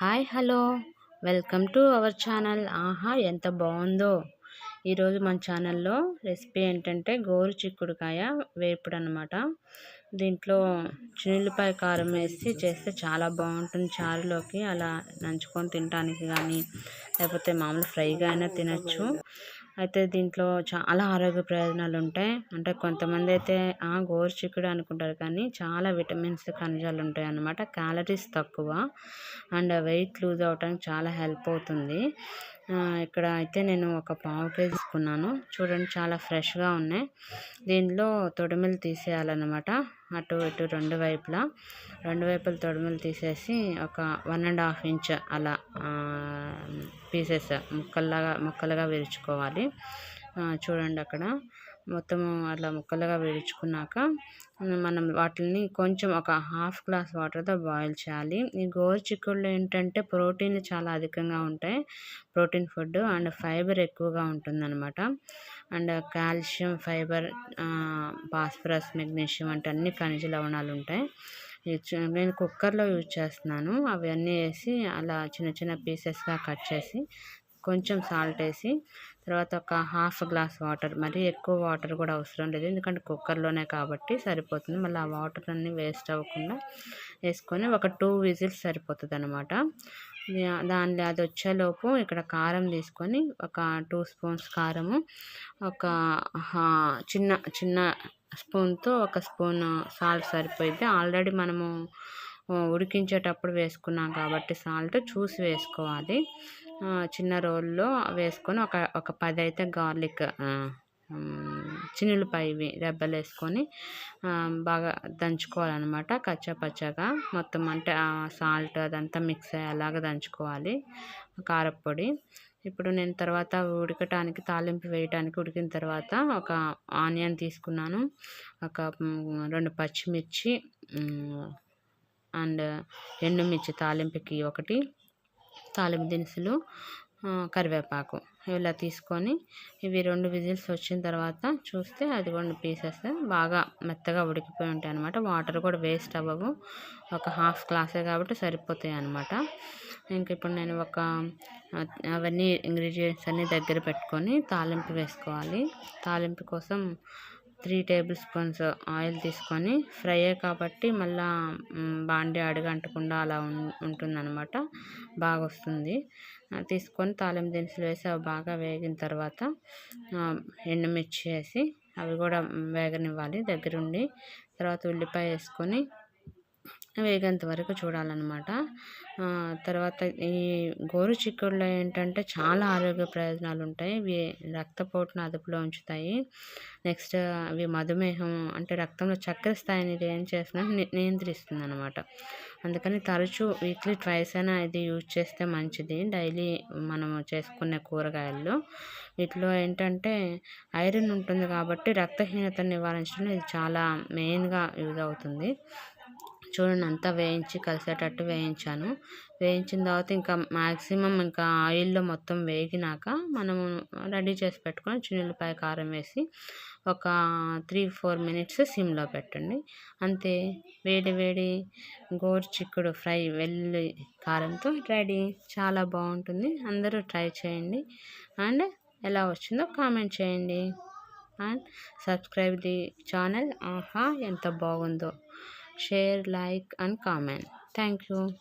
Hi hello. Welcome to our channel. ఆహా ఎంత బాగుందో ఈరోజు మన ఛానల్లో రెసిపీ ఏంటంటే గోరు చిక్కుడుకాయ వేపుడు అనమాట దీంట్లో చిన్నులపాయ కారం వేసి చేస్తే చాలా బాగుంటుంది చారులోకి. అలా నంచుకొని తినడానికి కానీ లేకపోతే మామూలు ఫ్రైగా అయినా తినచ్చు. అయితే దీంట్లో చాలా ఆరోగ్య ప్రయోజనాలు ఉంటాయి అంటే కొంతమంది అయితే ఆ గోరు చిక్కుడు అనుకుంటారు కానీ చాలా విటమిన్స్ ఖనిజాలు ఉంటాయి అన్నమాట క్యాలరీస్ తక్కువ. అండ్ వెయిట్ లూజ్ అవడానికి చాలా హెల్ప్ అవుతుంది. ఇక్కడ అయితే నేను ఒక పావు కేజీ తీసుకున్నాను. చూడండి చాలా ఫ్రెష్గా ఉన్నాయి. దీనిలో తొడిమిలు తీసేయాలన్నమాట. అటు ఇటు రెండు వైపులా. రెండు వైపుల తొడిమిలు తీసేసి ఒక వన్ అండ్ హాఫ్ ఇంచ్ అలా పీసెస్ ముక్కల్లాగా ముక్కలుగా విరుచుకోవాలి. చూడండి అక్కడ. మొత్తం అలా ముక్కలుగా విరుచుకున్నాక మనం వాటిని కొంచెం ఒక హాఫ్ గ్లాస్ వాటర్తో బాయిల్ చేయాలి. ఈ గోరు చిక్కుళ్ళు ఏంటంటే ప్రోటీన్లు చాలా అధికంగా ఉంటాయి. ప్రోటీన్ ఫుడ్ అండ్ ఫైబర్ ఎక్కువగా ఉంటుందన్నమాట. And calcium fibre phosphorus magnesium అంటే అన్ని ఖనిజ లవణాలు ఉంటాయి. నేను కుక్కర్లో యూజ్ చేస్తున్నాను. అవన్నీ వేసి అలా చిన్న చిన్న పీసెస్గా కట్ చేసి కొంచెం సాల్ట్ వేసి తర్వాత ఒక హాఫ్ గ్లాస్ వాటర్ మరీ ఎక్కువ వాటర్ కూడా అవసరం లేదు. ఎందుకంటే కుక్కర్లోనే కాబట్టి సరిపోతుంది. మళ్ళీ ఆ వాటర్ అన్నీ వేస్ట్ అవ్వకుండా వేసుకొని ఒక టూ విజిల్స్ సరిపోతుంది అనమాట దానిలో అది వచ్చేలోపు ఇక్కడ కారం తీసుకొని ఒక టూ స్పూన్స్ కారము ఒక చిన్న చిన్న స్పూన్తో ఒక స్పూన్ సాల్ట్ సరిపోయిద్ది. ఆల్రెడీ మనము ఉడికించేటప్పుడు వేసుకున్నాం కాబట్టి సాల్ట్ చూసి వేసుకోవాలి. చిన్న రోల్లో వేసుకొని ఒక ఒక పది అయితే గార్లిక్ చిన్నులపాయవి దెబ్బలు వేసుకొని బాగా దంచుకోవాలన్నమాట కచ్చపచ్చగా మొత్తం అంటే సాల్ట్ అదంతా మిక్స్ అయ్యేలాగా దంచుకోవాలి కారపొడి. ఇప్పుడు నేను తర్వాత ఉడకటానికి తాలింపు వేయటానికి ఉడికిన తర్వాత ఒక ఆనియన్ తీసుకున్నాను. ఒక రెండు పచ్చిమిర్చి అండ్ ఎండుమిర్చి తాలింపుకి ఒకటి తాలింపు దినుసులు కరివేపాకు ఇలా తీసుకొని ఇవి రెండు విజిల్స్ వచ్చిన తర్వాత చూస్తే అది రెండు పీసెస్ బాగా మెత్తగా ఉడికిపోయి ఉంటాయి అనమాట వాటర్ కూడా వేస్ట్ అవ్వవు. ఒక హాఫ్ గ్లాసే కాబట్టి సరిపోతాయి అనమాట ఇంక ఇప్పుడు నేను ఒక అవన్నీ ఇంగ్రీడియంట్స్ అన్నీ దగ్గర పెట్టుకొని తాలింపు వేసుకోవాలి. తాలింపు కోసం త్రీ టేబుల్ స్పూన్స్ ఆయిల్ తీసుకొని ఫ్రై కాబట్టి మళ్ళీ బాండి అడుగంటకుండా అలా ఉంటుందన్నమాట. బాగా వస్తుంది తీసుకొని తాలింపు దినుసులు వేసి అవి బాగా వేగిన తర్వాత ఎండుమిర్చి వేసి అవి కూడా వేగనివ్వాలి దగ్గరుండి. తర్వాత ఉల్లిపాయ వేసుకొని వేగేంత వరకు చూడాలన్నమాట. తర్వాత ఈ గోరు చిక్కుడులో ఏంటంటే చాలా ఆరోగ్య ప్రయోజనాలు ఉంటాయి ఇవి రక్తపోటును అదుపులో ఉంచుతాయి. నెక్స్ట్ అవి మధుమేహం అంటే రక్తంలో చక్కెర స్థాయిని ఇది ఏం చేస్తున్నా నియంత్రిస్తుంది అనమాట అందుకని తరచూ వీక్లీ ట్వైస్ అయినా ఇది యూజ్ చేస్తే మంచిది. డైలీ మనం చేసుకునే కూరగాయల్లో. వీటిలో ఏంటంటే ఐరన్ ఉంటుంది కాబట్టి రక్తహీనతను నివారించడం ఇది చాలా మెయిన్గా యూజ్ అవుతుంది. చూడండి అంతా వేయించి కలిసేటట్టు వేయించాను. వేయించిన తర్వాత ఇంకా మ్యాక్సిమం ఇంకా ఆయిల్లో మొత్తం వేగినాక మనము రెడీ చేసి పెట్టుకొని చిన్నపాయ కారం వేసి ఒక త్రీ ఫోర్ మినిట్స్ సిమ్లో పెట్టండి. అంతే వేడి వేడి గోరు చిక్కుడు ఫ్రై వెల్లుల్లి కారంతో రెడీ. చాలా బాగుంటుంది. అందరూ ట్రై చేయండి. అండ్ ఎలా వచ్చిందో కామెంట్ చేయండి. And subscribe the channel. ఆహా ఎంత బాగుందో. Share like and comment. Thank you